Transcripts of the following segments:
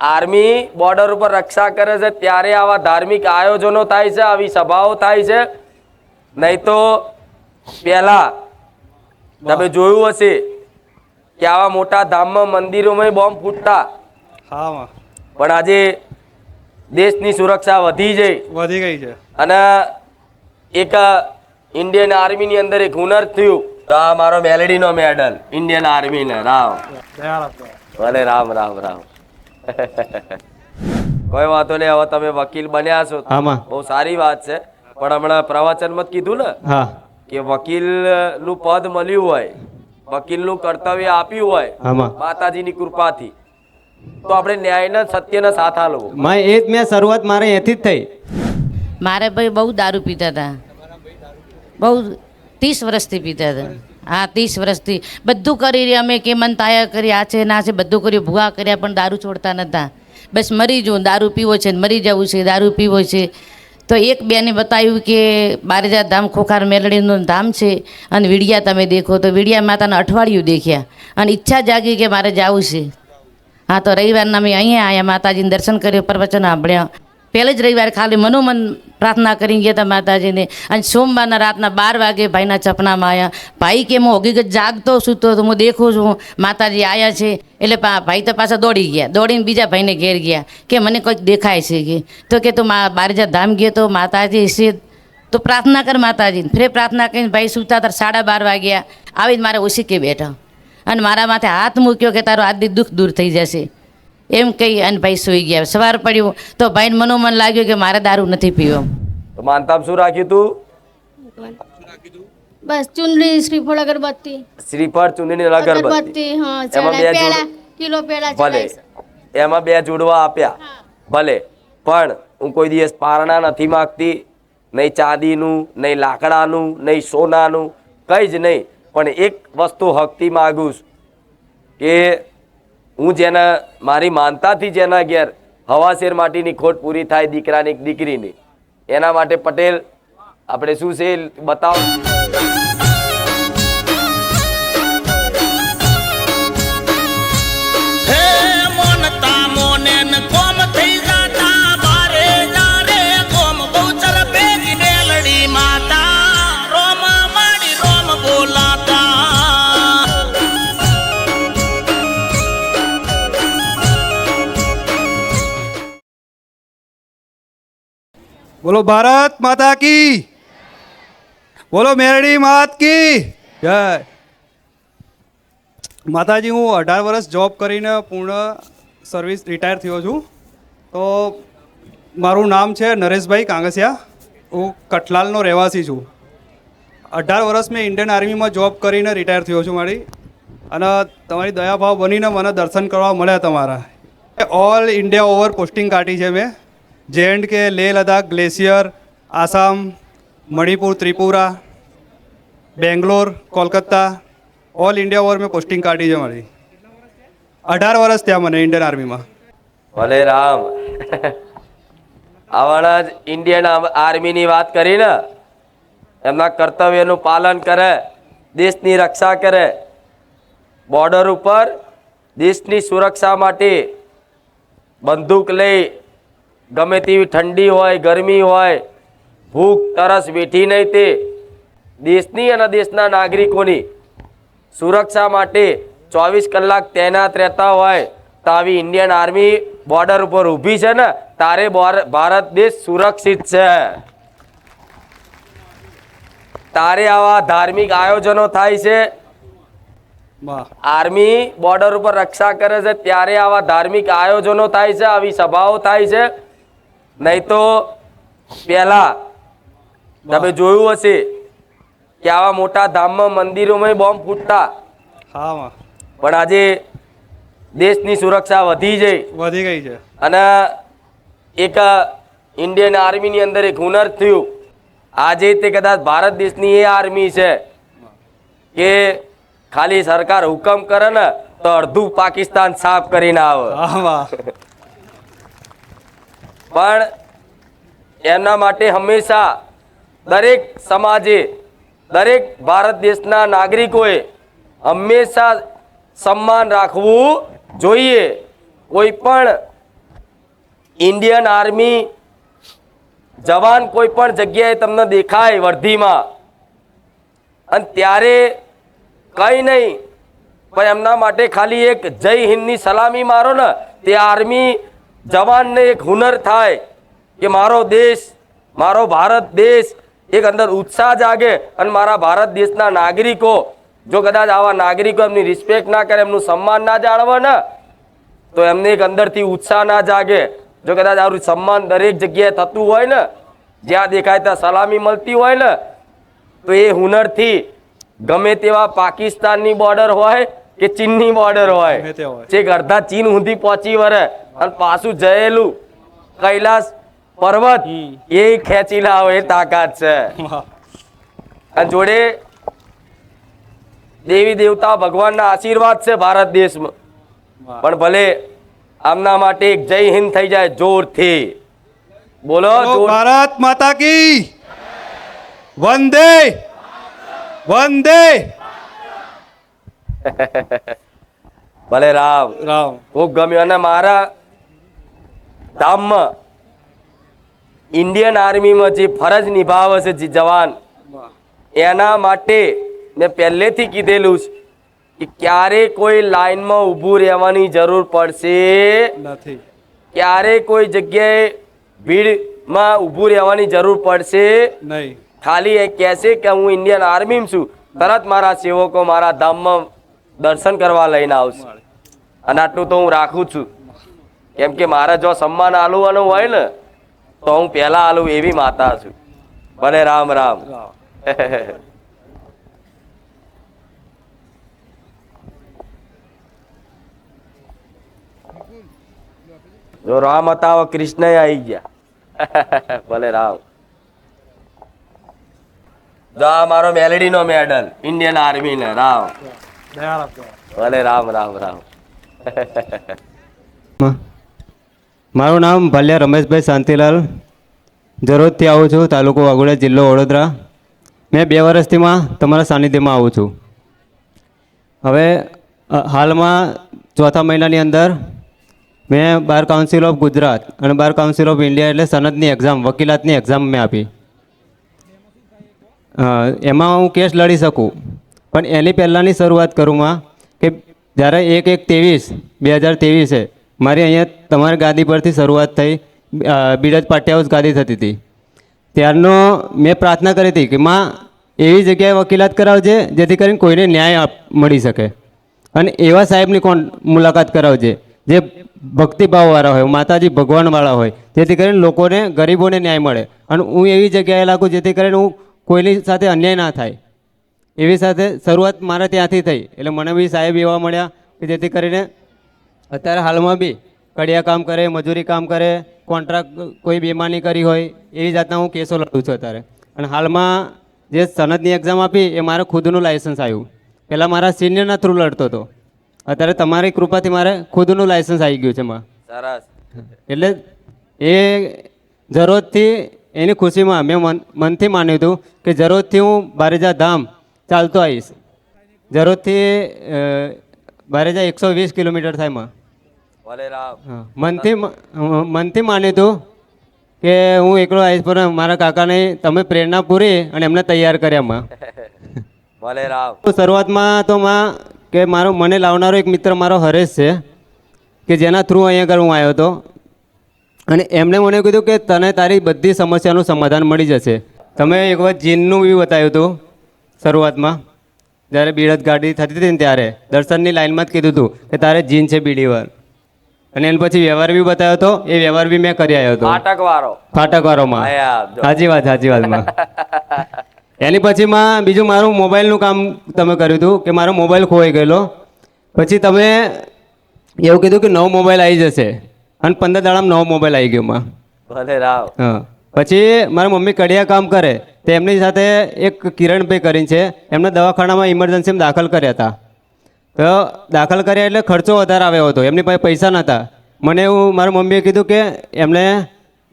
Army border ઉપર રક્ષા કરે છે ત્યારે આવા ધાર્મિક આયોજનો થાય છે આવી સભાઓ થાય છે. નહીં તો પહેલા તમે જોયું હશે કે આવા મોટા ધામમાં મંદિરોમાં બોમ્બ ફૂટતા. પણ આજે દેશની સુરક્ષા વધી જઈ. વધી ગઈ છે. અને એક ઇન્ડિયન આર્મીની અંદર એક હુનર થયું. તો આ મારો મેલેડીનો મેડલ ઇન્ડિયન આર્મીને રામ. ભલે રામ રામ રામ. કોઈ વાંધો નહીં હવે તમે વકીલ બન્યા છો. આમાં. બહુ સારી વાત છે. પણ હમણાં પ્રવચનમાં જ કીધું ને હા. કે વકીલનું પદ મળ્યું હોય વકીલનું કર્તવ્ય આપ્યું હોય માતાજીની કૃપાથી. તો આપણે ન્યાયના સત્યના સાથ આલવો. મેં એ જ મેં શરૂઆત મારે એથી જ થઈ. મારે ભાઈ બહુ દારૂ પીતા હતા. બહુ ત્રીસ વર્ષથી પીતા હતા. હા, ત્રીસ વર્ષથી. બધું કરી અમે કે મન તાયા કરી આ છે ના છે, બધું કર્યું ભૂગા કર્યા, પણ દારૂ છોડતા નહોતા બસ મરી જવું દારૂ પીવો છે મરી જવું છે, દારૂ પીવો છે. તો એક બેને બતાવ્યું કે બારેજા ધામ ખોખાર મેલડીનું ધામ છે અને વિડિયા તમે દેખો. તો વિડિયા માતાના અઠવાડિયું દેખ્યા અને ઈચ્છા જાગી કે મારે જવું છે. હા, તો રવિવારના અમે અહીંયા આવ્યા માતાજીને દર્શન કર્યું પ્રવચન સાંભળ્યા. પહેલે જ રવિવાર ખાલી મનોમન પ્રાર્થના કરી ગયા હતા માતાજીને. અને સોમવારના રાતના બાર વાગે ભાઈના ચપનામાં આવ્યા ભાઈ કે હું હકીકત જાગતો સૂતો તો હું દેખું છું. માતાજી આવ્યા છે. એટલે ભાઈ તો પાછા દોડી ગયા. દોડીને બીજા ભાઈને ઘેર ગયા કે મને કંઈક દેખાય છે કે. તો કે તું મા બારજા ધામ ગયો તો માતાજી છે. તો પ્રાર્થના કર માતાજીને ફરે પ્રાર્થના કરીને ભાઈ સૂતા તાર સાડા બાર વાગ્યા. આવીને મારે ઓછી કે બેઠા. અને મારા માથે હાથ મૂક્યો કે તારું આજથી દુઃખ દૂર થઈ જશે. એમ કહી અને ભાઈ સૂઈ ગયા. સવાર પડ્યું તો ભાઈને મનોમન લાગ્યું કે મારે દારૂ નથી પીવો. તો માનતામ શું રાખ્યું તું? બસ ચુંદડી શ્રીફળ અગરબત્તી. શ્રીફળ ચુંદડી અગરબત્તી. અગરબત્તી હા એમાં બે કિલો પેડા ભલે. એમાં બે જોડવા આપ્યા. ભલે. પણ હું કોઈ દિવસ પારણા નથી માગતી નહીં ચાંદીનું નહીં લાકડાનું નહીં સોનાનું કંઈ જ નહીં. પણ એક વસ્તુ હકતી માગું છું કે હું જેના મારી માનતાથી જેના ઘેર હવાશેર માટીની ખોટ પૂરી થાય દીકરાની દીકરીની. એના માટે પટેલ, આપણે શું છે બતાવો. બોલો ભારત માતા કી. બોલો મેરડી માત કી. જય. માતાજી, હું અઢાર વર્ષ જોબ કરીને પૂર્ણ સર્વિસ રિટાયર થયો છું. તો મારું નામ છે નરેશભાઈ કાંગસિયા. હું કઠલાલનો રહેવાસી છું. અઢાર વર્ષ મેં ઇન્ડિયન આર્મીમાં જોબ કરીને રિટાયર થયો છું મારી. અને તમારી દયાભાવ બનીને મને દર્શન કરવા મળ્યા તમારા. ઓલ ઇન્ડિયા ઓવર પોસ્ટિંગ કાઢી છે મેં. J and K Leh Ladakh, glacier, Assam, Manipur, Tripura, Bangalore Kolkata all India over મેં પોસ્ટિંગ કાઢી છે મારી. અઢાર વર્ષ ત્યાં મને ઇન્ડિયન આર્મીમાં. ભલે રામ. આવાના જ ઇન્ડિયન આર્મીની વાત કરી ને, એમના કર્તવ્યનું પાલન કરે, દેશની રક્ષા કરે, બોર્ડર ઉપર દેશની સુરક્ષા માટે બંદૂક લઈ ગમે તેવી ઠંડી હોય ગરમી હોય ભૂખ તરસ વેઠી નહીં તે. દેશની અને દેશના નાગરિકોની સુરક્ષા માટે ચોવીસ કલાક તૈનાત રહેતા હોય તો આવી ઇન્ડિયન આર્મી બોર્ડર ઉપર ઊભી છે ને તારે ભારત દેશ સુરક્ષિત છે. તારે આવા ધાર્મિક આયોજનો થાય છે? આર્મી બોર્ડર ઉપર રક્ષા કરે છે ત્યારે આવા ધાર્મિક આયોજનો થાય છે આવી સભાઓ થાય છે નહીં તો પહેલા તમે જોયું હશે કે આવા મોટા ધામમાં મંદિરોમાં બોમ્બ ફૂટતા. હા પણ આજે દેશની સુરક્ષા વધી જઈ. વધી ગઈ છે. અને એક ઇન્ડિયન આર્મીની અંદર એક હુનર થયું. આજે તે કદાચ ભારત દેશની એ આર્મી છે કે ખાલી સરકાર હુકમ કરે ને તો અડધું પાકિસ્તાન સાફ કરીને આવે. પણ એમના માટે હંમેશા દરેક સમાજે, દરેક ભારત દેશના નાગરિકોએ હંમેશા સન્માન રાખવું જોઈએ. કોઈ પણ ઇન્ડિયન આર્મી જવાન કોઈ પણ જગ્યાએ તમને દેખાય વર્ધીમાં. અને ત્યારે કંઈ નહીં, પણ એમના માટે ખાલી એક જય હિન્દની સલામી મારો ને, તે આર્મી જવાનને એક હુનર થાય કે મારો દેશ, મારો ભારત દેશ એક અંદર ઉત્સાહ જાગે અને મારા ભારત દેશના નાગરિકો, જો કદાચ આવા નાગરિકો એમની રિસ્પેક્ટ ના કરે, એમનું સન્માન ના જાળવે ને, તો એમને એક અંદરથી ઉત્સાહ ના જાગે. જો કદાચ આવું સન્માન દરેક જગ્યાએ થતું હોય ને, જ્યાં દેખાય ત્યાં સલામી મળતી હોય ને, તો એ હુનરથી ગમે તેવા પાકિસ્તાનની બોર્ડર હોય કે ચીનની બોર્ડર હોય. જે અડધા ચીન સુધી પહોંચી વરે અને પાછું જયેલું કૈલાસ પર્વત એ ખેંચી લાવે એ તાકાત છે. અને જોડે દેવી દેવતા ભગવાનના આશીર્વાદ છે ભારત દેશમાં. પણ ભલે આમના માટે એક જય હિન્દ થઈ જાય જોરથી. બોલો બોલો ભારત માતા કી. વંદે. વંદે. ભલે રામ. રામ. ખૂબ ગમ્યું અને મારા ધામમાં ઇન્ડિયન આર્મીમાં જે ફરજ નિભાવે છે જે જવાન એના માટે મેં પહેલેથી કીધેલું છે કે ક્યારે કોઈ લાઈનમાં ઊભું રહેવાની જરૂર પડશે? નથી. ક્યારે કોઈ જગ્યાએ ભીડમાં ઊભું રહેવાની જરૂર પડશે? નહીં. ખાલી એ કહેશે કે હું ઇન્ડિયન આર્મીમાં છું. તરત મારા સેવકો મારા ધામમાં દર્શન કરવા લઈને આવશે. અને આટલું તો હું રાખું છું. કેમ કે મારે જો સન્માન આલવાનું હોય ને, તો હું પહેલા આલું એવી માતા છું. ભલે રામ રામ. જો રામ હતા કૃષ્ણ આવી ગયા. ભલે રામ. જો આ મારો મેલેડીનો મેડલ ઇન્ડિયન આર્મી ને, રામ. ભલે રામ રામ રામ. મારું નામ ભલ્યા રમેશભાઈ શાંતિલાલ. જરૂરથી આવું છું તાલુકો વાઘોડિયા જિલ્લો વડોદરા. મેં બે વર્ષથીમાં તમારા સાનિધ્યમાં આવું છું. હવે હાલમાં ચોથા મહિનાની અંદર મેં બાર કાઉન્સિલ ઓફ ગુજરાત અને બાર કાઉન્સિલ ઓફ ઇન્ડિયા એટલે સનદની એક્ઝામ વકીલાતની એક્ઝામ મેં આપી. એમાં હું કેસ લડી શકું. પણ એની પહેલાંની શરૂઆત કરુંમાં કે જ્યારે એક એક ત્રેવીસ બે હજાર ત્રેવીસે મારી અહીંયા તમારી ગાદી પરથી શરૂઆત થઈ અ, બિરજ પાટી હાઉસ ગાદી થતી હતી. ત્યારનો મેં પ્રાર્થના કરી હતી કે માં એવી જગ્યાએ વકીલાત કરાવજે જેથી કરીને કોઈને ન્યાય મળી શકે. અને એવા સાહેબની કોણ મુલાકાત કરાવજે જે ભક્તિભાવવાળા હોય માતાજી ભગવાનવાળા હોય જેથી કરીને લોકોને ગરીબોને ન્યાય મળે. અને હું એવી જગ્યાએ લાગું જેથી કરીને હું કોઈની સાથે અન્યાય ના થાય. એવી સાથે શરૂઆત મારે ત્યાંથી થઈ. એટલે મને બી સાહેબ એવા મળ્યા કે જેથી કરીને અત્યારે હાલમાં બી કડિયા કામ કરે મજૂરી કામ કરે કોન્ટ્રાક્ટ કોઈ બેમાની કરી હોય એવી જાતના હું કેસો લડું છું અત્યારે. અને હાલમાં જે સનદની એક્ઝામ આપી એ મારે ખુદનું લાઇસન્સ આવ્યું. પહેલાં મારા સિનિયરના થ્રુ લડતો હતો. અત્યારે તમારી કૃપાથી મારે ખુદનું લાઇસન્સ આવી ગયું છે માં સરસ એટલે એ જરૂરથી એની ખુશીમાં મેં મન મનથી માન્યું હતું કે જરૂરથી હું બારેજા ધામ ચાલતો આવીશ. જરૂરથી અ, બારેજા એકસો વીસ કિલોમીટર થાયમાં મનથી મનથી માન્યું હતું કે હું એકલો આવીશ પણ મારા કાકાને તમે પ્રેરણા પૂરી અને એમને તૈયાર કર્યા માં ભલે રામ. શરૂઆતમાં તો માં કે મારો મને લાવનારો એક મિત્ર મારો હરેશ છે કે જેના થ્રુ અહીંયા આગળ હું આવ્યો હતો. અને એમણે મને કીધું કે તને તારી બધી સમસ્યાનું સમાધાન મળી જશે. તમે એક વખત જીનનું બી બતાવ્યું હતું. શરૂઆતમાં જ્યારે બીડત ગાડી થતી હતી ને ત્યારે દર્શનની લાઈનમાં જ કીધું હતું કે તારે જીન છે બીડી વાર. અને એના પછી વ્યવહાર બી બતાવ્યો હતો એ વ્યવહાર બી મેં કરી આવ્યો હતો. ફાટકવારો. ફાટકવારોમાં. સાચી વાત સાચી વાતમાં એની પછી માં બીજું મારું મોબાઈલનું કામ તમે કર્યું હતું કે મારો મોબાઈલ ખોવાઈ ગયેલો. પછી તમે એવું કીધું કે નવો મોબાઈલ આવી જશે. અને પંદર દાડામાં નવો મોબાઈલ આવી ગયો માં. ભલે રાવ. હા. પછી મારા મમ્મી કડિયા કામ કરે, તો એમની સાથે એક કિરણભાઈ કરીને છે, એમને દવાખાનામાં ઇમરજન્સીમાં દાખલ કર્યા હતા. તો દાખલ કર્યા એટલે ખર્ચો વધારે આવ્યો હતો, એમની પાસે પૈસા નહોતા. મને એવું મારા મમ્મીએ કીધું કે એમને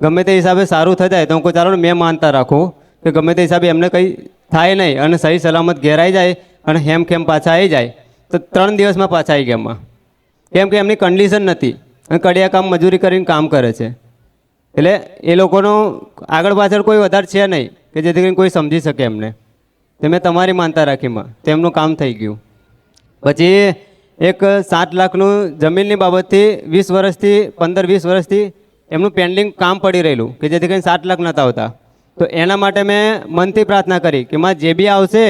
ગમે તે હિસાબે સારું થઈ જાય, તો હું કહું, ચાલો મેં માનતા રાખું કે ગમે તે હિસાબે એમને કંઈ થાય નહીં અને સહી સલામત ઘેર આવી જાય અને હેમ ખેમ પાછા આવી જાય. તો ત્રણ દિવસમાં પાછા આવી ગયા એમાં. કેમ કે એમની કન્ડિશન નથી અને કડિયા કામ મજૂરી કરીને કામ કરે છે. એટલે એ લોકોનો આગળ પાછળ કોઈ વધારે છે નહીં, કે જેથી કરીને કોઈ સમજી શકે એમને. તે મેં તમારી માનતા રાખીમાં તેમનું કામ થઈ ગયું. પછી એક સાત લાખનું જમીનની બાબતથી વીસ વર્ષથી, પંદર વીસ વર્ષથી એમનું પેન્ડિંગ કામ પડી રહેલું, કે જેથી કરીને સાત લાખ નહોતા આવતા. તો એના માટે મેં મનથી પ્રાર્થના કરી કે માં જે બી આવશે,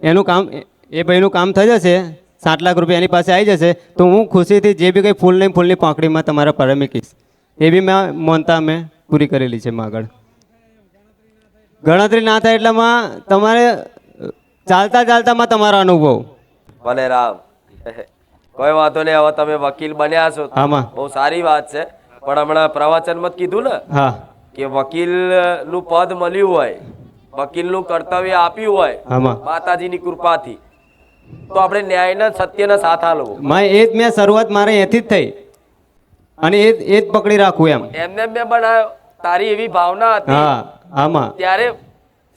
એનું કામ, એ ભાઈનું કામ થઈ જશે, સાત લાખ રૂપિયા એની પાસે આવી જશે, તો હું ખુશીથી જે બી કંઈ ફૂલ નહીં ફૂલની પાંખડીમાં તમારા પર મૂકીશ. એ બી મેં મોનતા મેં પૂરી કરેલી છે આગળ. ગણતરી ના થાય એટલામાં તમારે ચાલતા ચાલતામાં તમારો અનુભવ. ભલે રામ. કોઈ વાંધો નહીં હવે તમે વકીલ બન્યા છો. આમાં. બહુ સારી વાત છે. પણ હમણાં પ્રવચનમાં કીધું ને હા. કે વકીલનું પદ મળ્યું હોય વકીલનું કર્તવ્ય આપ્યું હોય માતાજીની કૃપાથી. તો આપણે ન્યાયના સત્યના સાથમાં એ જ મેં શરૂઆત મારે એથી જ થઈ. અને એ એ જ પકડી રાખું એમ. એમને મેં બનાવ્યો તારી એવી ભાવના હતી. હા આમાં. ત્યારે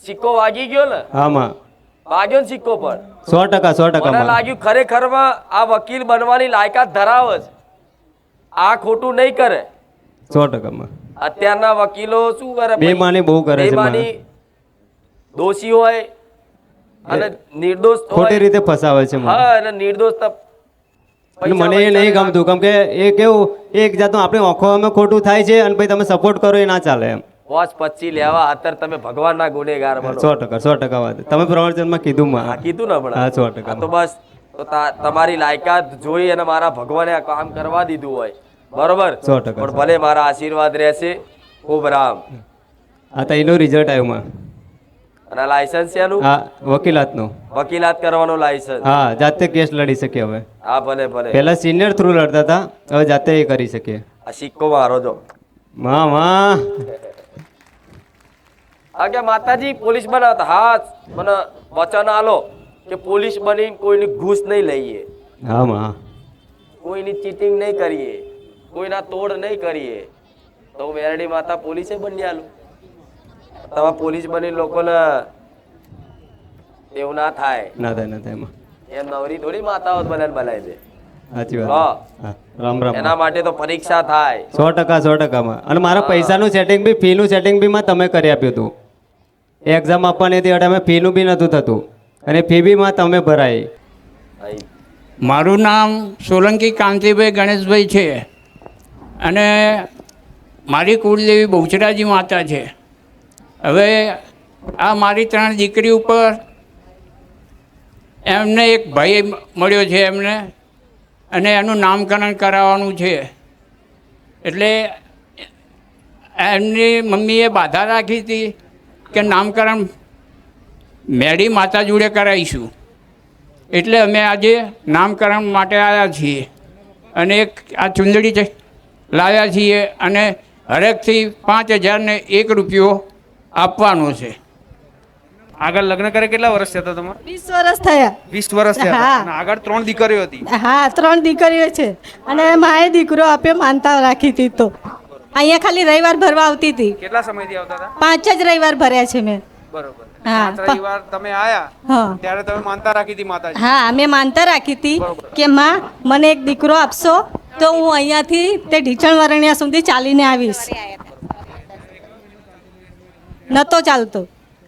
સિક્કો વાગી ગયો ને આમાં. વાગ્યો ને સિક્કો પર. સો ટકા સો ટકા મને લાગ્યું ખરેખરમાં આ વકીલ બનવાની લાયકાત ધરાવે છે. આ ખોટું નહીં કરે. સો ટકામાં અત્યારના વકીલો શું કરે? બેમાની બહુ કરે છે બેમાની દોષી હોય અને નિર્દોષ ખોટી રીતે ફસાવે છે હા અને નિર્દોષ અને મને એ નહીં ગમતું કેમ કે એ કેવું એક જાતનું આપણી અમે ખોટું થાય છે અને પછી તમે સપોર્ટ કરો એ ના ચાલે એમ. વોચ પચી લેવા અત્યારે તમે ભગવાનના ગુનેગાર બનો. સો ટકા સો ટકા વાત. તમે પ્રવચનમાં કીધું માં કીધું ને હા સો ટકા. તો બસ. તો તમારી લાયકાત જોઈ અને મારા ભગવાને આ કામ કરવા દીધું હોય. બરોબર? સો ટકા, પણ ભલે મારા આશીર્વાદ રહેશે. ખૂબ રામ. આ તો એનું રિઝલ્ટ આવ્યું માં અને લાયસન્સ છે એનું હા વકીલાતનું. વકીલાત કરવાનું લાયસન્સ હા જાતે કેસ લડી શકીએ હવે. હા ભલે ભલે. પહેલા સિનિયર થ્રુ લડતા હતા હવે જાતે એ કરી શકીએ આ સિક્કો મારો જો માં માં આગે માતાજી પોલીસ બનાવતા. હા મને વચન આલો કે પોલીસ બની કોઈની ઘૂસ નહીં લઈએ. હા માં કોઈની ચીટિંગ નહીં કરીએ. કોઈના તોડ નહીં કરીએ. તો હું વેરડી માતા પોલીસે બની આલું. તમે પોલીસ બની લોકોને એવું ના થાય. ના થાય ના થાય એમાં. એમ નવરી થોડી માતાઓ બનાવીને બનાવી દે સાચી વાત. હા રામ રામ. એના માટે તો પરીક્ષા થાય. સો ટકા સો ટકામાં. અને મારા પૈસાનું સેટિંગ બી ફીનું સેટિંગ બી માં તમે કરી આપ્યું હતું. એક્ઝામ આપવાની હતી એટલે અમે ફીનું બી નહોતું થતું. અને ફી બી માં તમે ભરાઈ. મારું નામ સોલંકી કાંતિભાઈ ગણેશભાઈ છે. અને મારી કુળદેવી બહુચરાજી માતા છે. હવે આ મારી ત્રણ દીકરી ઉપર એમને એક ભાઈ મળ્યો છે એમને, અને એનું નામકરણ કરાવવાનું છે. એટલે એમની મમ્મીએ બાધા રાખી હતી કે નામકરણ મેળી માતા જોડે કરાવીશું. એટલે અમે આજે નામકરણ માટે આવ્યા છીએ. અને એક આ ચુંદડી લાવ્યા છીએ અને હરેકથી પાંચ હજારને એક રૂપિયો આપવાનો છે. આગળ લગ્ન કરે કેટલા વર્ષ થયા તમારે? વીસ વર્ષ થયા. વીસ વર્ષ થયા અને આગળ ત્રણ દીકરીઓ હતી. હા ત્રણ દીકરીઓ છે. અને માએ દીકરો આપ્યો માનતા રાખી હતી તો. અહીંયા ખાલી રવિવાર ભરવા આવતી હતી. કેટલા સમયથી આવતા હતા? પાંચ જ રવિવાર ભર્યા છે મેં. બરોબર. હા, રવિવાર તમે આયા ત્યારે તમે માનતા રાખી હતી માતાજી. હા મેં માનતા રાખી હતી કે માં મને એક દીકરો આપશો તો હું અહીંયાથી તે ઢીચણ વરણિયા સુધી ચાલીને આવીશ. નતો ચાલતો.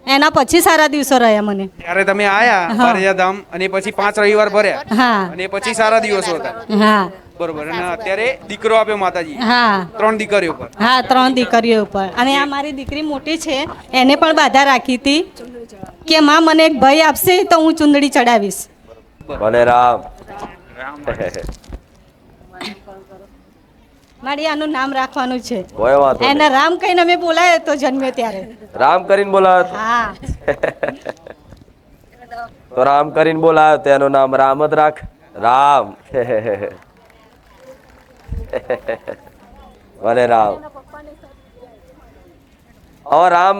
એના પછી સારા દિવસો રહ્યા મને. ત્યારે તમે આયા હા. ધામ અને પછી પાંચ રવિવાર ભર્યા. હા. અને પછી સારા દિવસો હતા. હા. બરોબર. અને અત્યારે દીકરો આપ્યો માતાજી. હા. ત્રણ દીકરીઓ પર. હા ત્રણ દીકરીઓ ઉપર અને આ મારી દીકરી મોટી છે. એને પણ બાધા રાખી હતી કે માં મને એક ભાઈ આપશે તો હું ચુંદડી ચડાવીશ. ભલે રામ. મારી આનું નામ રાખવાનું છે. કોઈ વાત એને રામ કહીને અમે બોલાયો તો જન્મ્યો ત્યારે. રામ કરીને બોલાયો તો. હા. તો રામ કરીને બોલાયો તો એનું નામ રામ જ રાખ. રામ. ભલે રામ. હવે રામ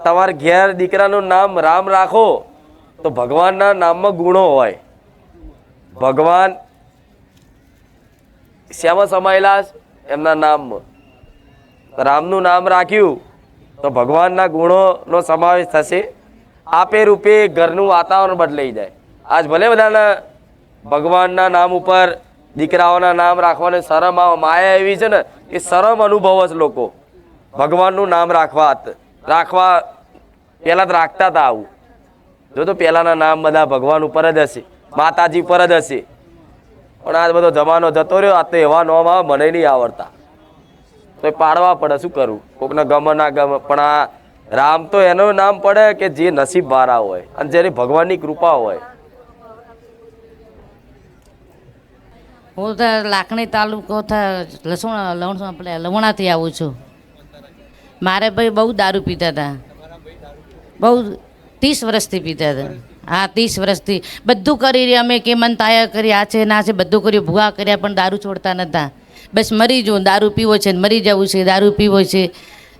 તમારા ઘેર દીકરાનું નામ રામ રાખો તો ભગવાનના નામમાં ગુણો હોય. ભગવાન શ્યામાં સમાયેલા એમના નામમાં રામનું નામ રાખ્યું, તો ભગવાનના ગુણોનો સમાવેશ થશે. આપે રૂપે ઘરનું વાતાવરણ બદલાઈ જાય. આજ ભલે બધાના ભગવાનના નામ ઉપર દીકરાઓના નામ રાખવાની શરમ આવે માયા એવી છે ને, એ શરમ અનુભવે છે લોકો. ભગવાનનું નામ રાખવા રાખવા પહેલાં તો રાખતા હતા આવું. જો તો પહેલાંના નામ બધા ભગવાન ઉપર જ હશે, માતાજી પર જ હશે. પણ આ બધો જમાનો જતો રહ્યો, આ તો એવા નોમ આવે મને નહીં આવડતા. તો પાડવા પડે, શું કરવું કોકને ગમે ના ગમે, પણ આ રામ તો એનું નામ પડે કે જે નસીબ વાળા હોય, અને જેની ભગવાનની કૃપા હોય. હું તો લાખણી તાલુકો લસણ, લવણ આપણે, લવણાથી આવું છું. મારે ભાઈ બહુ દારૂ પીતા હતા. બહુ ત્રીસ વર્ષથી પીતા હતા. હા, ત્રીસ વર્ષથી. બધું કરી અમે કે મન તાયા કરી, આ છે ના છે, બધું કર્યું, ભૂવા કર્યા, પણ દારૂ છોડતા નહોતા બસ મરી જવું દારૂ પીવો છે મરી જવું છે, દારૂ પીવો છે.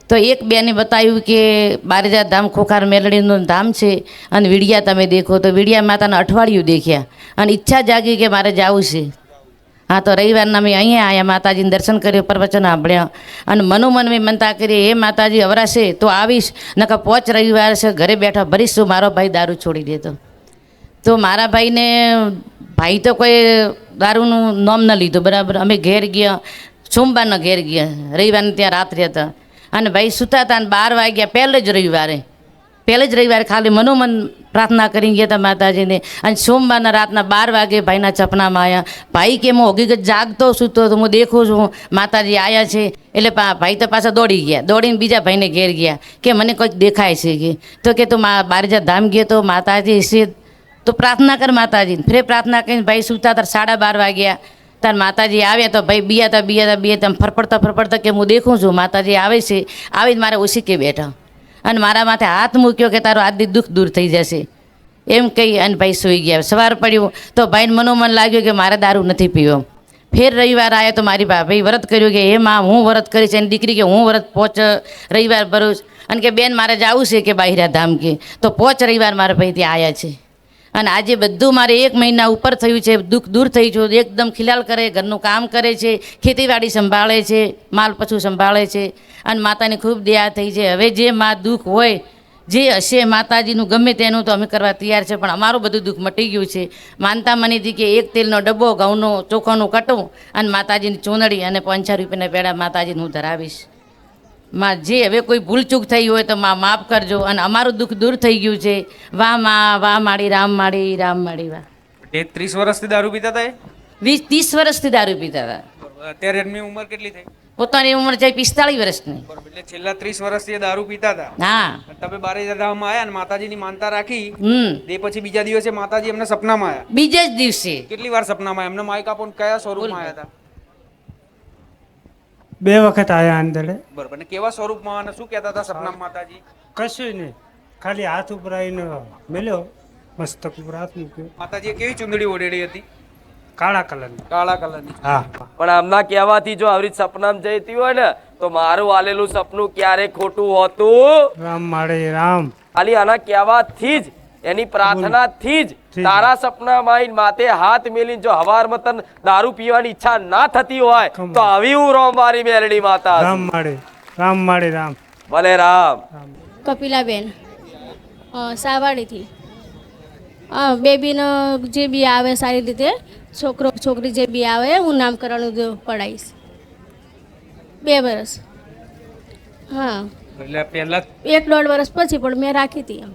તો એક બેને બતાવ્યું કે બારેજા ધામ ખોખાર મેલડીનું ધામ છે અને વિડિયા તમે દેખો. તો વિડિયા માતાના અઠવાડિયું દેખ્યા. અને ઈચ્છા જાગી કે મારે જવું છે. હા, તો રવિવારના મેં અહીંયા આવ્યા માતાજીને દર્શન કર્યું પ્રવચન સાંભળ્યા. અને મનોમન મેં મનતા કરી એ માતાજી, અવરાશે, તો આવીશ, નકર પોચ રવિવાર છે, ઘરે બેઠા ભરીશું મારો ભાઈ દારૂ છોડી દેતો તો મારા ભાઈને, ભાઈ તો કોઈ દારૂનું નોમ ન લીધું, બરાબર. અમે ઘેર ગયા, સોમવારના ઘેર ગયા, રવિવારને ત્યાં રાત્રે હતા. અને ભાઈ સૂતા હતા અને બાર વાગ્યા, પહેલે જ રવિવારે પહેલે જ રવિવાર ખાલી મનોમન પ્રાર્થના કરી ગયા હતા માતાજીને. અને સોમવારના રાતના બાર વાગે ભાઈના ચપનામાં આવ્યા ભાઈ કે હું હકીકત જાગતો સૂતો તો હું દેખું છું. માતાજી આવ્યા છે. એટલે ભાઈ તો પાછા દોડી ગયા. દોડીને બીજા ભાઈને ઘેર ગયા. કે મને કંઈક દેખાય છે કે? તો કે તું મા, બારજા ધામ ગયો તો માતાજી છે. તો પ્રાર્થના કર માતાજી ફરે પ્રાર્થના કરીને ભાઈ સૂતા તાર સાડા બાર વાગ્યા. તાર માતાજી આવ્યા તો ભાઈ બિયાતા બિયાતા બિયાતા તમે ફરફડતા ફરફડતા કે હું દેખું છું. માતાજી આવે છે. આવીને મારે ઓછી કે બેઠા. અને મારા માથે હાથ મૂક્યો કે તારો આદિ દુઃખ દૂર થઈ જશે. એમ કહી અને ભાઈ સૂઈ ગયા. સવાર પડ્યું તો ભાઈને મનોમન લાગ્યું કે મારે દારૂ નથી પીવો. ફેર રવિવાર આવ્યો તો મારી ભાઈ વ્રત કર્યું કે, હે માં, હું વ્રત કરીશ. એની દીકરી કે, હું વ્રત પહોંચ રવિવાર ભરું અને કે, બેન, મારે જવું છે કે બાહિરા ધામ કે? તો પોચ રવિવાર મારા ભાઈ ત્યાં આવ્યા છે. અને આજે બધું મારે એક મહિના ઉપર થયું છે, દુઃખ દૂર થઈ ગયું એકદમ ખિલાલ કરે, ઘરનું કામ કરે છે, ખેતીવાડી સંભાળે છે, માલ પશુ સંભાળે છે, અને માતાની ખૂબ દયા થઈ છે. હવે જે મા દુઃખ હોય, જે હશે માતાજીનું, ગમે તેનું તો અમે કરવા તૈયાર છે, પણ અમારું બધું દુઃખ મટી ગયું છે. માનતા મની કે એક તેલનો ડબ્બો, ઘઉંનો ચોખાનું કટું, અને માતાજીની ચૂંદડી અને પંચા રૂપિયાના પેડા માતાજીને હું ધરાવીશ. માં જે હવે કોઈ ભૂલચૂક થઈ હોય તો માં માફ કરજો. અને અમારું દુઃખ દૂર થઈ ગયું છે. વાહમાં વાહ માડી રામ માડી રામ માડી વાહ. ત્રીસ વર્ષથી દારૂ પીતા હતા વીસ ત્રીસ વર્ષથી દારૂ પીતા હતા. અત્યારે એમની ઉંમર કેટલી થઈ? પોતાની ઉંમર છે પિસ્તાળીસ વર્ષની. એટલે છેલ્લા ત્રીસ વર્ષથી એ દારૂ પીતા હતા. હા. તમે બારે ધામમાં આવ્યા અને માતાજીની માનતા રાખી હમ. તે પછી બીજા દિવસે માતાજી એમને સપનામાં આવ્યા બીજા જ દિવસે. કેટલી વાર સપનામાં? એમને માઇક આપો કયા સ્વરૂપમાં આવ્યા હતા? બે વખત આવ્યા અંદર. બરોબર. અને કેવા સ્વરૂપમાં અને શું કહેતા હતા સપનામાં માતાજી? કશું નહીં. ખાલી હાથ ઉપર આવીને મેલ્યો. મસ્તક ઉપર હાથ મૂક્યો. માતાજીએ કેવી ચુંદડી ઓઢેડી હતી? કાળા કલરની. કાળા કલરની. હા. પણ આમના કહેવાથી જો આવી સપનામ જતી હોય ને તો મારું આલેલું સપનું ક્યારે ખોટું હોતું રામ માળે રામ. ખાલી આના કહેવાથી જ એની પ્રાર્થનાથી જ તારા સપનામાં આવીને માથે હાથ મેલીને જો હવારમાં મતન દારૂ પીવાની ઈચ્છા ના થતી હોય તો આવી હું રોમ મારી મેલડી માતા રામ માડે રામ માડે રામ. ભલે રામ. કપિલાબેન સાવાડીથી. હા બેબીનો જે બી આવે સારી રીતે છોકરો છોકરી જે બી આવે હું નામકરણ પડાવીશ. બે વર્ષ હા. એટલે પહેલા એક દોઢ વર્ષ પછી પણ મેં રાખી હતી એમ.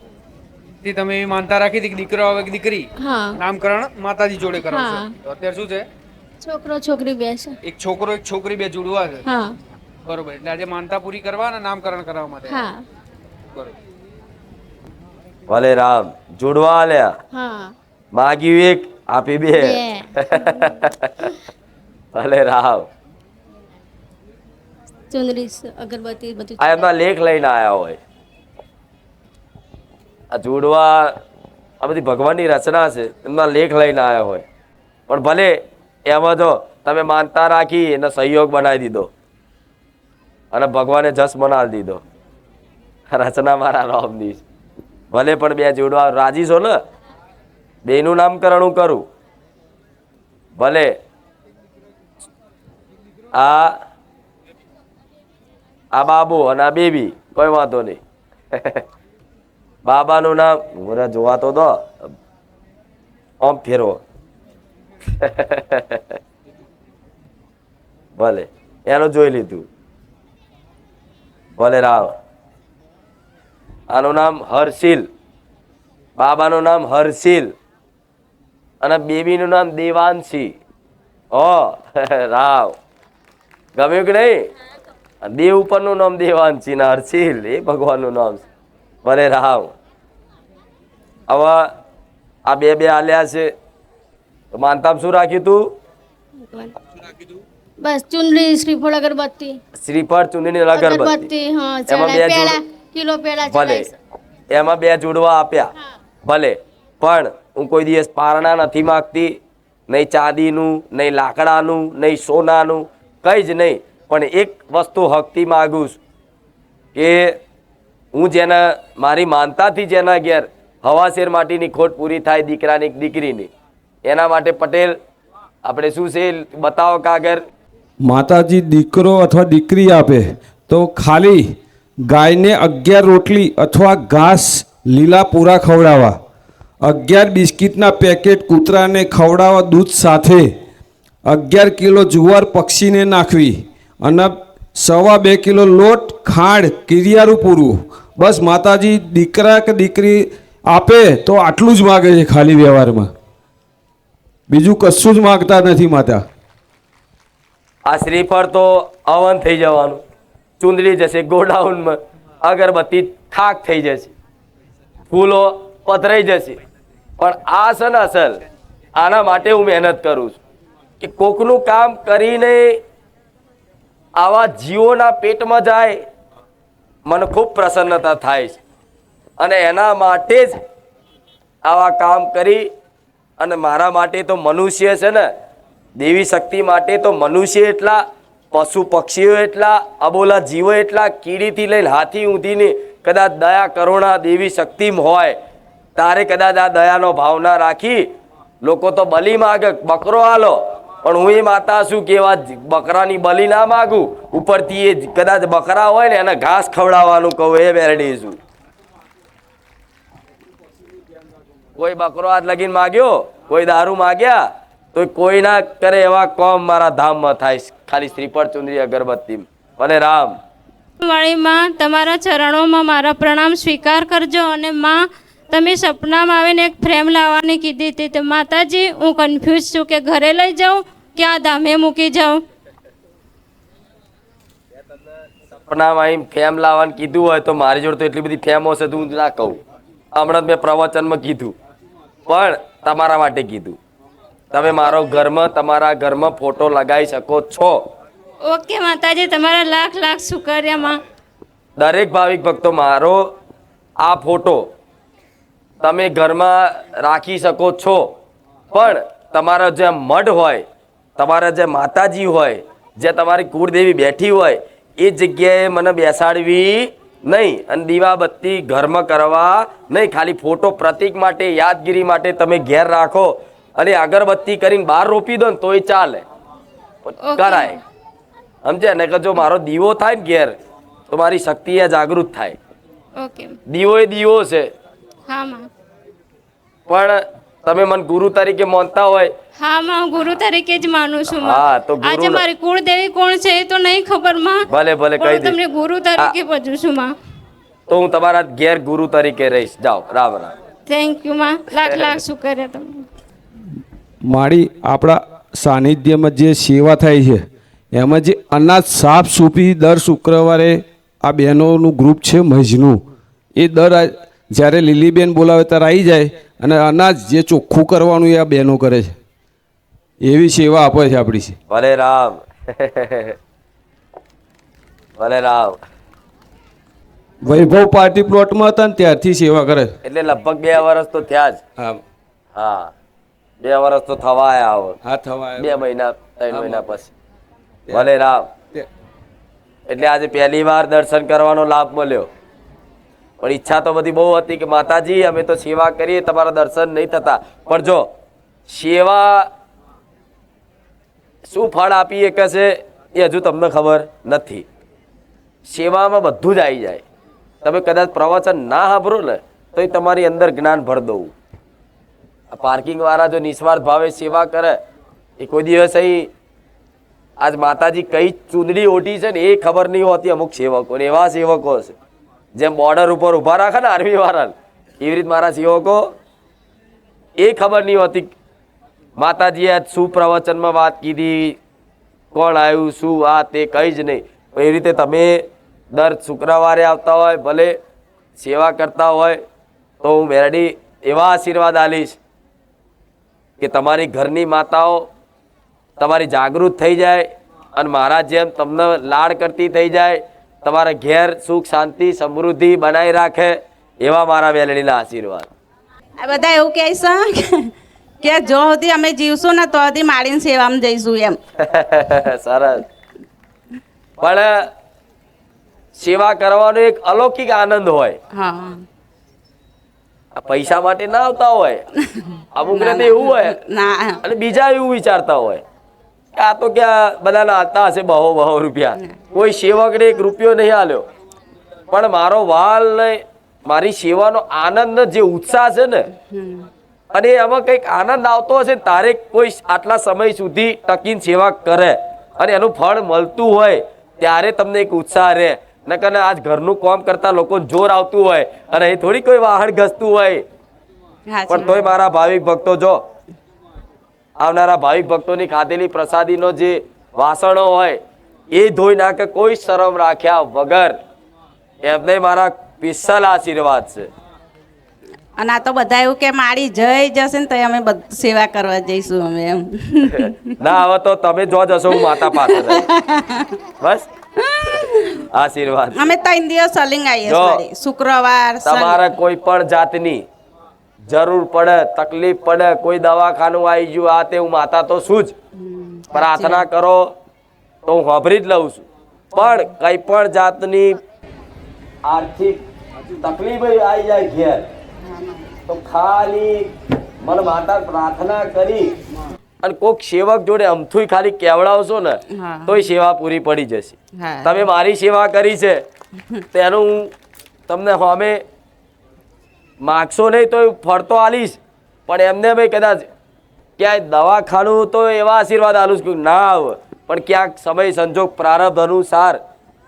થી તમે એવી માનતા રાખી હતી કે દીકરો આવે કે દીકરી હા. નામકરણ માતાજી જોડે કરાવશો હા. તો અત્યારે શું છે? છોકરો છોકરી બે છે. એક છોકરો એક છોકરી બે જોડવા છે. હા. બરોબર એટલે આજે માનતા પૂરી કરવા અને નામકરણ કરાવવા માટે. હા. બરોબર. ભલે રામ જોડવા આલ્યા હા. માગ્યું એક આપી બે. બે. ભલે રામ. ચુંદડી અગરબત્તી બધું આ એમના લેખ લઈને આયા હોય. આ જોડવા, આ બધી ભગવાનની રચના છે, એમના લેખ લઈને આવ્યા હોય. પણ ભલે એમાં જો તમે માનતા રાખી, એને સહયોગ બનાવી દીધો. અને ભગવાને જસ મનાવી દીધો. રચના મારા રામની ભલે પણ બે જોડવા રાજી છો ને બેનું નામકરણ હું કરું. ભલે આ આ બાબુ અને આ બેબી, કોઈ વાંધો નહીં. બાબાનું નામ મને જોવા તો દો. આમ ફેરવો ભલે એનું જોઈ લીધું. ભલે રાવ આનું નામ હર્ષિલ. બાબાનું નામ હર્ષિલ. અને બેબીનું નામ દેવાંશી. ઓ રાવ ગમ્યું કે નહીં? દેવ ઉપરનું નામ દેવાંશી ને હર્ષિલ એ ભગવાનનું નામ છે. ભલે રાવ. હવે આ બે બે આલ્યા છે. માનતામ શું રાખ્યું તું? બસ ચુંદડી શ્રીફળ અગરબત્તી. શ્રીફળ ચુંદડી અગરબત્તી. અગરબત્તી એમાં બે કિલો પેડા ભલે. એમાં બે જોડવા આપ્યા. ભલે. પણ હું કોઈ દિવસ પારણા નથી માગતી. નહીં ચાંદીનું નહીં લાકડાનું નહીં સોનાનું. કંઈ જ નહીં. પણ એક વસ્તુ હકતી માગું છું કે હું જેના, મારી માનતાથી જેના ઘેર હવાશેર માટીની ખોટ પૂરી થાય દીકરાની દીકરીની, એના માટે પટેલ, આપણે શું છે બતાવો કાગર. માતાજી દીકરો અથવા દીકરી આપે તો ખાલી ગાયને અગિયાર રોટલી અથવા ઘાસ લીલા પૂરા ખવડાવવા, અગિયાર બિસ્કિટના પેકેટ કૂતરાને ખવડાવવા દૂધ સાથે, અગિયાર કિલો જુવાર પક્ષીને નાખવી અને સવા બે કિલો લોટ, ખાંડ, કિરિયારું પૂરવું બસ માતાજી દીકરા કે દીકરી આપે તો આટલું જ માગે છે ખાલી વ્યવહારમાં. બીજું કશું જ માગતા નથી માતા. આ શ્રીફળ તો અવન થઈ જવાનું. ચૂંદડી જશે ગોડાઉનમાં. અગરબત્તી થાક થઈ જશે. ફૂલો પથરાઈ જશે. પણ આ છે અસલ. આના માટે હું મહેનત કરું છું. કે કોકનું કામ કરીને આવા જીવોના પેટમાં જાય, મને ખૂબ પ્રસન્નતા થાય છે. અને એના માટે જ આવા કામ કરી અને મારા માટે તો મનુષ્ય છે ને, દેવી શક્તિ માટે તો મનુષ્ય એટલા, પશુ પક્ષીઓ એટલા, અબોલા જીવો એટલા કીડીથી લઈને હાથી ઊંધીને કદાચ દયા કરુણા દેવી શક્તિમાં હોય, તારે કદાચ આ દયાનો ભાવના રાખી, લોકો તો બલી માગે, બકરો આલો પણ હું એ માતા શું કે બકરાની બલી ના માગું. ઉપરથી એ કદાચ બકરા હોય ને એને ઘાસ ખવડાવવાનું કહું એ વેરડી છું. કોઈ બકરો હાથ લગીને માગ્યો, કોઈ દારૂ માગ્યા, તો કોઈ ના કરે એવા કોમ મારા ધામમાં થાય. ખાલી શ્રીફળ ચુંદરી અગરબત્તી અને રામ. વાળી માં તમારા ચરણોમાં મારા પ્રણામ સ્વીકાર કરજો અને માં તમે સપનામાં આવીને એક ફ્રેમ લાવવાની કીધી હતી તો માતાજી હું કન્ફ્યુઝ છું કે ઘરે લઈ જાઉં કે આ ધામે મૂકી જાઉં? સપનામાં આવીને ફેમ લાવવાનું કીધું હોય તો મારી જોડે તો એટલી બધી ફેમ હશે તો હું ના કહું. હમણાં જ મેં પ્રવચનમાં કીધું. પણ તમારા માટે કીધું. તમે મારો ઘરમાં તમારા ઘરમાં ફોટો લગાવી શકો છો. ઓકે માતાજી તમારા લાખ લાખ શુક્રિયામાં. દરેક ભાવિક ભક્તો મારો આ ફોટો તમે ઘરમાં રાખી શકો છો. પણ તમારો જે મઢ હોય તમારા જે માતાજી હોય જે તમારી કુળદેવી બેઠી હોય એ જગ્યાએ મને બેસાડવી નહીં અને દીવાબત્તી ઘરમાં કરવા નહીં. ખાલી ફોટો પ્રતિક માટે યાદગીરી માટે તમે ઘેર રાખો અને અગરબત્તી કરીને બહાર રોપી દો ને તોય ચાલે. કરાય. સમજે? ને કે જો મારો દીવો થાય ને ઘેર તો મારી શક્તિ જાગૃત થાય. દીવો એ દીવો છે. હા માં પણ તમે મને ગુરુ તરીકે માનતા હોય. હા માં હું ગુરુ તરીકે જ માનું છું હા, તો ગુરુ આજે મારી કુળદેવી કોણ છે એ તો નહીં ખબરમાં. ભલે ભલે કહી તમને ગુરુ તરીકે પૂછું છું માં. તો હું તમારા ઘેર ગુરુ તરીકે રહીશ. જાઓ રામ રામ. થેન્ક યુ માં. લાખ લાખ શુક્રિયા તમને. મારી આપણા સાનિધ્યમાં જે સેવા થાય છે એમાં જે અનાજ સાફ સૂપી દર શુક્રવારે આ બહેનોનું ગ્રુપ છે મજનું. એ દર આ- જ્યારે લીલીબેન બોલાવે ત્યારે આવી જાય અને અનાજ જે ચોખ્ખું કરવાનું એ આ બહેનો કરે છે. એવી સેવા આપે છે આપણી છે. ભલે રામ. ભલે રામ. વૈભવ પાર્ટી પ્લોટમાં હતા ને ત્યારથી સેવા કરે એટલે લગભગ બે વર્ષ તો થયા જ. હા. હા. બે વર્ષ તો થવા આવ્યા હવે હા થવા બે મહિના ત્રણ મહિના પછી. ભલે રામ. એટલે આજે પહેલી વાર દર્શન કરવાનો લાભ મળ્યો. પણ ઈચ્છા તો બધી બહુ હતી કે માતાજી, અમે તો સેવા કરીએ, તમારા દર્શન નહીં થતા. પણ જો સેવા શું ફળ આપી શકે છે, એ હજુ તમને ખબર નથી. સેવામાં બધું જ આવી જાય. તમે કદાચ પ્રવચન ના સાંભળો ને, તો એ તમારી અંદર જ્ઞાન ભર દઉં. આ પાર્કિંગ વાળા જો નિસ્વાર્થ ભાવે સેવા કરે, એ કોઈ દિવસ અહીં આજ માતાજી કઈ ચૂંદડી ઓટી છે ને, એ ખબર નહીં હોતી અમુક સેવકો ને એવા સેવકો છે જેમ બોર્ડર ઉપર ઊભા રાખે ને આર્મી વાળા એવી રીતે મારા સેવકો, એ ખબર નહીં હોતી માતાજીએ શું પ્રવચનમાં વાત કીધી, કોણ આવ્યું, શું આ તે કંઈ જ નહીં. એવી રીતે તમે દર શુક્રવારે આવતા હોય, ભલે સેવા કરતા હોય, તો હું મેરડી એવા આશીર્વાદ આલીશ કે તમારી ઘરની માતાઓ તમારી જાગૃત થઈ જાય અને મારા જેમ તમને લાડ કરતી થઈ જાય તમારા ઘેર સુખ શાંતિ સમૃદ્ધિ બનાવી રાખે એવા મારા વેલણીના આશીર્વાદ. આ બધા એવું કહે છે કે જો સુધી અમે જીવશું ને તો સુધી માળીની સેવામાં જઈશું એમ. સરસ. પણ સેવા કરવાનો એક અલૌકિક આનંદ હોય. હા. પૈસા માટે ના આવતા હોય. અમુક ને એવું હોય. ના. અને બીજા એવું વિચારતા હોય. આ તો ક્યાં બધાના હાલતા હશે બહો બહો રૂપિયા. કોઈ સેવકને એક રૂપિયો નહીં આલ્યો. પણ મારો વાલ ને મારી સેવાનો આનંદ જે ઉત્સાહ છે ને અને એમાં કંઈક આનંદ આવતો હશે તારે કોઈ આટલા સમય સુધી ટકીને સેવા કરે અને એનું ફળ મળતું હોય ત્યારે તમને એક ઉત્સાહ રહે. નકર આજ ઘરનું કામ કરતા લોકો જોર આવતું હોય અને અહીં થોડી કોઈ વાહન ઘસતું હોય. પણ તોય મારા ભાવિક ભક્તો જો આવનારા ભાવિક ભક્તોની ખાધેલી પ્રસાદીનો જે વાસણો હોય એ ધોઈ નાખે કોઈ શરમ રાખ્યા વગર. એમને મારા સ્પેશિયલ આશીર્વાદ છે. અને આ તો બધા એવું કે માળી જઈ જશે ને તો અમે સેવા કરવા જઈશું અમે એમ. ના હવે તો તમે જો જશો હું માતા પાસે બસ? આશીર્વાદ. અમે ત્રણ દિવસ સલિંગ આવીએ શુક્રવાર તમારા કોઈ પણ જાતની જરૂર પડે તકલીફ પડે કોઈ દવાખાનું આવી ગયું આ તે હું માતા તો શું જ. પ્રાર્થના કરો તો હું વાપરી જ લઉં છું. પણ કઈ પણ જાતની આર્થિક તકલીફ આવી જાય ઘેર તો ખાલી મને માતા પ્રાર્થના કરી. અને કોઈક સેવક જોડે અમથું ખાલી કેવડાવશો ને તો તોય સેવા પૂરી પડી જશે. તમે મારી સેવા કરી છે તો એનું હું તમને સામે માગશો નહીં તો ફરતો આલીશ. પણ એમને ભાઈ કદાચ ક્યાંય દવાખાનું તો એવા આશીર્વાદ આલું છું ના આવે. પણ ક્યાંક સમય સંજોગ પ્રારંભ અનુસાર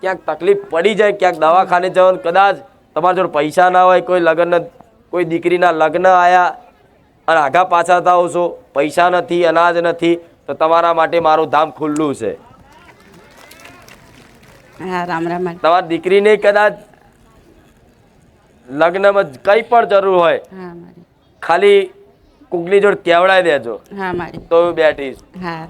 ક્યાંક તકલીફ પડી જાય ક્યાંક દવાખાને જવાનું કદાચ તમારા જોડે પૈસા ના હોય કોઈ લગ્ન કોઈ દીકરીના લગ્ન આવ્યા અને આઘા પાછા થાવ છો પૈસા નથી અનાજ નથી તો તમારા માટે મારું ધામ ખુલ્લું છે. હા રામ રામ. તમારી દીકરીને કદાચ લગ્નમાં કંઈ પણ જરૂર હોય ખાલી કુકલી જોડ કેવડાવી દેજો. તો હું બેઠીશ હા.